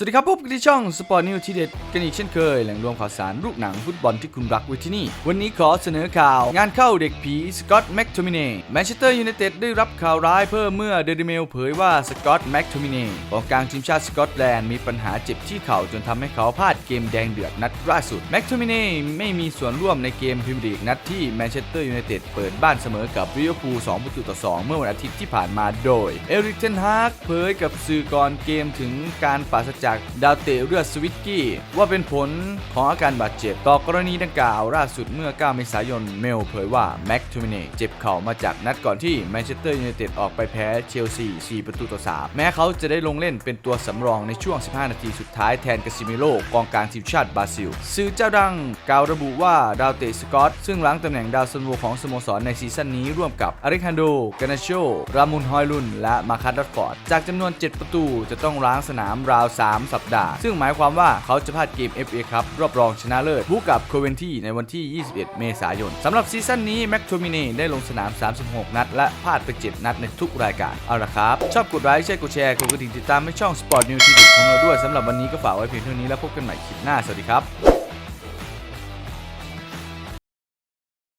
สวัสดีครับพบกันที่ช่องสปอร์ตนิวทีเด็ดกันอีกเช่นเคย แหล่งรวมข่าวสารลูกหนังฟุตบอลที่คุณรักไว้ที่นี่ วันนี้ขอเสนอข่าวงานเข้าเด็กผีสกอตแม็กโทมิเน่แมนเชสเตอร์ยูไนเต็ดได้รับข่าวร้ายเพิ่มเมื่อเดลิเมลเผยว่าสกอตแม็กโทมิเน่กองกลางทีมชาติสกอตแลนด์มีปัญหาเจ็บที่เข่าจนทำให้เขาพลาดเกมแดงเดือดนัดล่าสุดแม็กโทมิเน่ไม่มีส่วนร่วมในเกมพรีเมียร์ลีกนัดที่แมนเชสเตอร์ยูไนเต็ดเปิดบ้านเสมอกับลิเวอร์พูล2ประตูต่อ2เมื่อวันอาทิตย์ที่ผ่านมาโดยเอริกเทนฮากเผยกับสื่อก่อนเกมถึงการปราศจากดาวเตะเลือสวิตกี้ ว่าเป็นผลของอาการบาดเจ็บ ต่อกรณีดังกล่าวล่าสุดเมื่อ 9 เมษายน เมลเผยว่าแม็กทูมิเนเจ็บเข่ามาจากนัดก่อนที่แมนเชสเตอร์ยูไนเต็ดออกไปแพ้เชลซี 4 ประตูต่อ 3 แม้เขาจะได้ลงเล่นเป็นตัวสำรองในช่วง 15 นาทีสุดท้ายแทนกาซิเมโลกองกลางทีมชาติบราซิล สื่อเจ้าดังกล่าวระบุว่าดาวเตะสกอต ซึ่งล้างตำแหน่งดาวซันโวของสโมสรในซีซั่นนี้ร่วมกับอเล็กฮันโดกานาโชรามุนฮอยลุนและมาคัสดัตฟอร์ดจากจำนวน 7 ประตูจะต้องล้างสนามราว 3สัปดาห์ ซึ่งหมายความว่าเขาจะพลาดเกม FA ครับรอบรองชนะเลิศพบกับโคเวนที่ในวันที่ 21 เมษายนสำหรับซีซั่นนี้แม็กโทมิเน่ได้ลงสนาม 36 นัด และพลาดไป 7 นัดในทุกรายการ เอาละครับ ชอบกดไลค์แชร์กดแชร์กดกระดิ่งติดตามให้ช่อง Sport News ที่ดของเราด้วยสำหรับวันนี้ก็ฝากไว้เพียงเท่านี้แล้วพบกันใหม่คลิปหน้าสวัสดีครับ